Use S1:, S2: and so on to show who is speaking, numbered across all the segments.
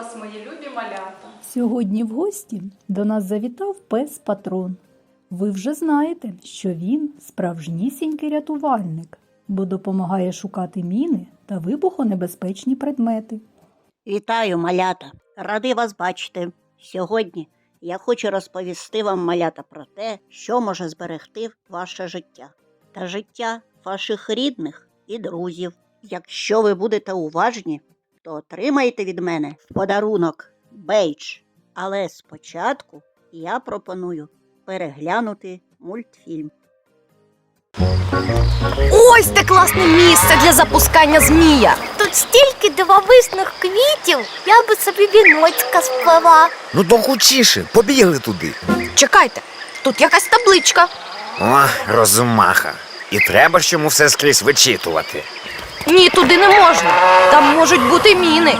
S1: вас, мої любі малята!
S2: Сьогодні в гості до нас завітав пес патрон. Ви вже знаєте, що він справжнісінький рятувальник, бо допомагає шукати міни та вибухонебезпечні предмети.
S3: Вітаю, малята! Радий вас бачити. Сьогодні я хочу розповісти вам, малята, про те, що може зберегти ваше життя та життя ваших рідних і друзів. Якщо ви будете уважні, то отримаєте від мене подарунок бейдж. Але спочатку я пропоную переглянути мультфільм.
S4: Ось те класне місце для запускання змія.
S5: Тут стільки дивовижних квітів, я би собі віночка сплела.
S6: Ну то хучіше, побігли туди.
S4: Чекайте, тут якась табличка.
S6: О, розумаха. І треба ж йому все скрізь вичитувати.
S4: Ні, туди не можна. Там можуть бути міни.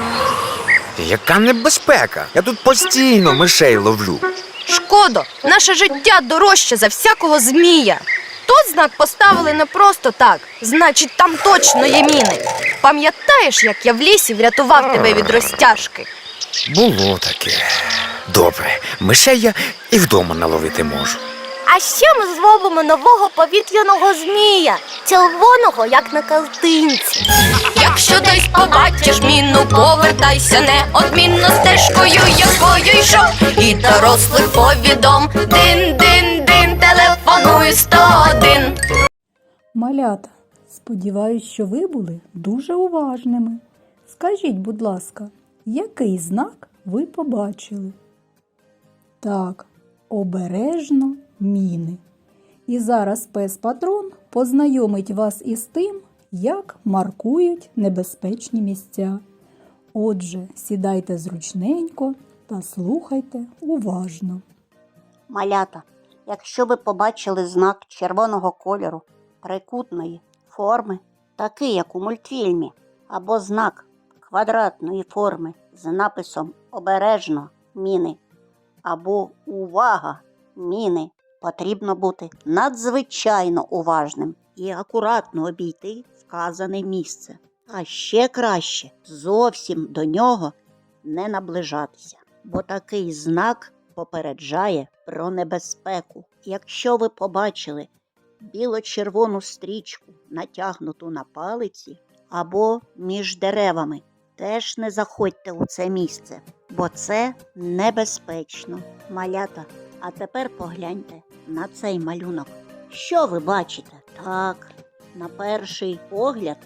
S6: Яка небезпека? Я тут постійно мишей ловлю.
S4: Шкодо, наше життя дорожче за всякого змія. Тут знак поставили не просто так, значить, там точно є міни. Пам'ятаєш, як я в лісі врятував тебе від розтяжки?
S6: Було таке. Добре, мишей я і вдома наловити можу.
S5: А ще ми зробимо нового повітряного змія, червоного, як на картинці.
S4: Якщо десь побачиш міну, повертайся неодмінно стежкою, якою йшов, і дорослих повідом. Дин-дин-дин, телефонуй 101.
S2: Малята, сподіваюсь, що ви були дуже уважними. Скажіть, будь ласка, який знак ви побачили? Так, обережно міни. І зараз пес патрон познайомить вас із тим, як маркують небезпечні місця. Отже, сідайте зручненько та слухайте уважно.
S3: Малята, якщо ви побачили знак червоного кольору трикутної форми, такий як у мультфільмі, або знак квадратної форми з написом Обережно міни або Увага міни, потрібно бути надзвичайно уважним і акуратно обійти вказане місце. А ще краще зовсім до нього не наближатися, бо такий знак попереджає про небезпеку. Якщо ви побачили біло-червону стрічку, натягнуту на палиці або між деревами, теж не заходьте у це місце, бо це небезпечно. Малята, а тепер погляньте на цей малюнок. Що ви бачите? Так, на перший погляд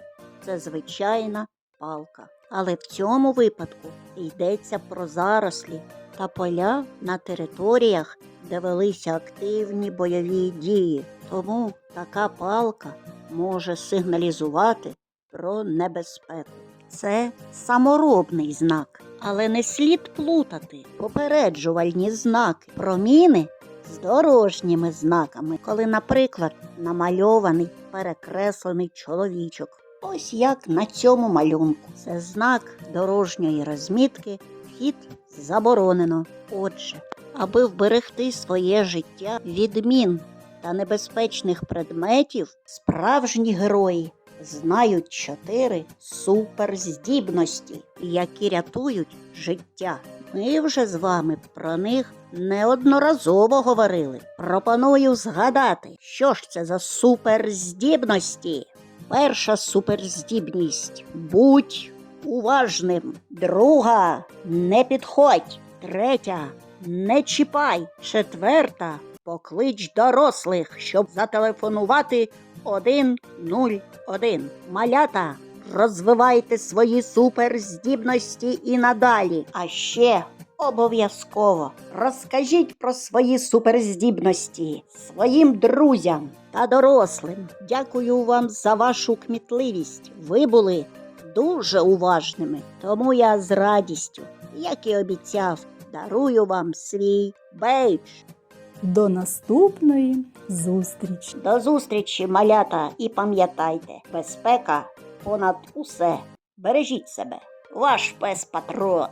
S3: це звичайна палка. Але в цьому випадку йдеться про зарослі та поля на територіях, де велися активні бойові дії. Тому така палка може сигналізувати про небезпеку. Це саморобний знак, але не слід плутати попереджувальні знаки про міни з дорожніми знаками, коли, наприклад, намальований перекреслений чоловічок. Ось як на цьому малюнку. Це знак дорожньої розмітки, вхід заборонено. Отже, аби вберегти своє життя від мін та небезпечних предметів, справжні герої знають чотири суперздібності, які рятують життя. Ми вже з вами про них неодноразово говорили. Пропоную згадати, що ж це за суперздібності. Перша суперздібність будь уважним. Друга не підходь. Третя не чіпай. Четверта поклич дорослих, щоб зателефонувати 101. Малята, розвивайте свої суперздібності і надалі. А ще обов'язково розкажіть про свої суперздібності своїм друзям та дорослим. Дякую вам за вашу кмітливість. Ви були дуже уважними. Тому я з радістю, як і обіцяв, дарую вам свій бейдж.
S2: До наступної зустрічі!
S3: До зустрічі, малята, і пам'ятайте, безпека понад усе. Бережіть себе, ваш пес патрон.